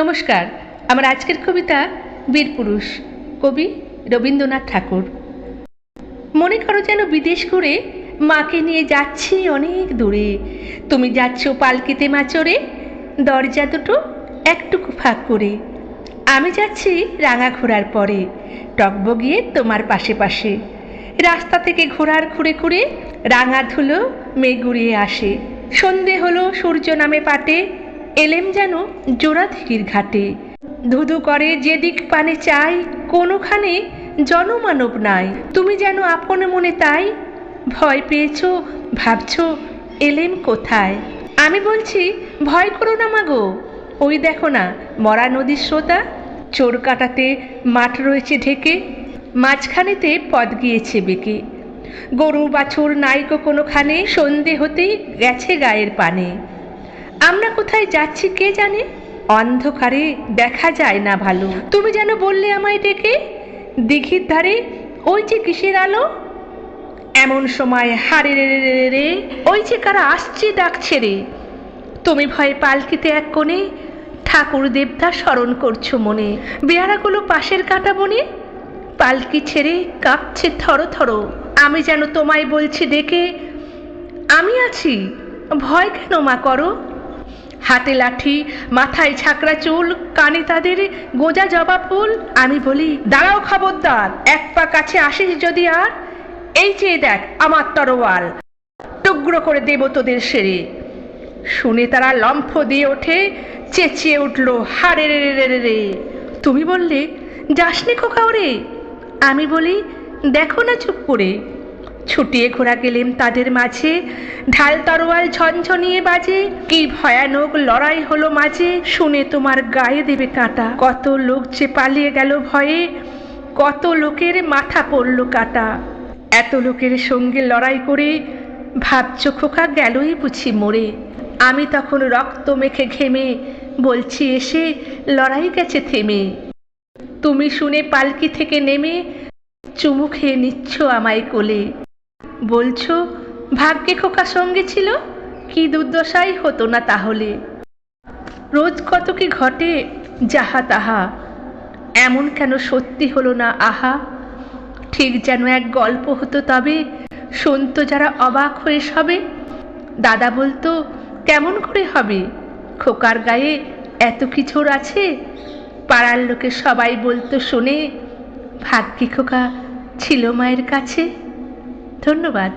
নমস্কার, আমার আজকের কবিতা বীরপুরুষ কবি রবীন্দ্রনাথ ঠাকুর। মনে করো যেন বিদেশ ঘুরে মাকে নিয়ে যাচ্ছি অনেক দূরে। তুমি যাচ্ছ পালকিতে মা চড়ে দরজা দুটো একটুকু ফাঁক করে। আমি যাচ্ছি রাঙা ঘোড়ার পরে টকবো গিয়ে তোমার পাশে পাশে। রাস্তা থেকে ঘোড়ার খুঁড়ে খুঁড়ে রাঙা ধুলো মেঘ গুড়িয়ে আসে। সন্ধে হলো সূর্য নামে পাটে এলেম যেন জোড়াধিরির ঘাটে। ধুধু করে যেদিক পানে চাই, কোনোখানে জনমানব নাই। তুমি যেন আপন মনে তাই, ভয় পেয়েছ, ভাবছ, এলেম কোথায়? আমি বলছি, ভয় করো না মাগো ওই দেখো না, মরা নদীর শ্রোতা চোর কাটাতে মাঠ রয়েছে ঢেকে, মাঝখানেতে পদ গিয়েছে বেঁকে। গরু বাছুর নাইকো কোনোখানে, সন্ধে হতেই গেছে গায়ের পানে। আমরা কোথায় যাচ্ছি কে জানে? অন্ধকারে দেখা যায় না ভালো। তুমি যেন বললে আমায় ডেকে, দিঘির ধারে ওই যে কিসের আলো? এমন সময় হারে রে রে রে রে ওই যে কারা আসছে ডাকছে রে। তুমি ভয়ে পালকিতে এক কোণে ঠাকুর দেবতা স্মরণ করছ মনে। বেয়ারাগুলো পাশের কাটা বনে, পালকি ছেড়ে কাঁপছে থরো থরো। আমি যেন তোমায় বলছি ডেকে, আমি আছি। ভয় কেন মা করো? হাতে লাঠি, মাথায় ছাকরা চুল, কানে তাদের গোজা জবা ফুল। আমি বলি, দাঁড়াও খবরদার, এক পা কাছে আসিস যদি আর, এই চেয়ে দেখ আমার তরোয়াল, টুকরো করে দেব তোদের সেরে। শুনে তারা লম্ফ দিয়ে ওঠে, চেঁচিয়ে উঠল, হারে রে রে রে রে রে। তুমি বললে, যাসনি খোকা ওরে আমি বলি, দেখো না চুপ করে। ছুটিয়ে ঘোরা গেলেম তাদের মাঝে। ঢাল তরোয়াল ঝনঝনিয়ে বাজে। কি ভয়ানক লড়াই হলো মাঝে। শুনে তোমার গায়ে দেবে কাঁটা। কত লোক যে পালিয়ে গেল ভয়ে। কত লোকের মাথা পড়ল কাটা। এত লোকের সঙ্গে লড়াই করে ভাবছ খোকা গেলই বুঝি মরে। আমি তখন রক্ত মেখে ঘেমে বলছি, এসে লড়াই গেছে থেমে। তুমি শুনে পালকি থেকে নেমে চুমু খেয়ে নিচ্ছ আমায় কোলে। বলছো, ভাগ্যে খোকা সঙ্গে ছিল? কি দুর্দশাই হতো না তাহলে? রোজ কত কি ঘটে, যাহা তাহা। এমন কেন সত্যি হলো না আহা? ঠিক যেন এক গল্প হতো তবে শুনতো যারা অবাক হয়ে সবে, দাদা বলতো, কেমন করে হবে? খোকার গায়ে এত কিছুর আছে? পাড়ার লোকে সবাই বলতো শুনে, ভাগ্যে খোকা ছিল মায়ের কাছে? ধন্যবাদ।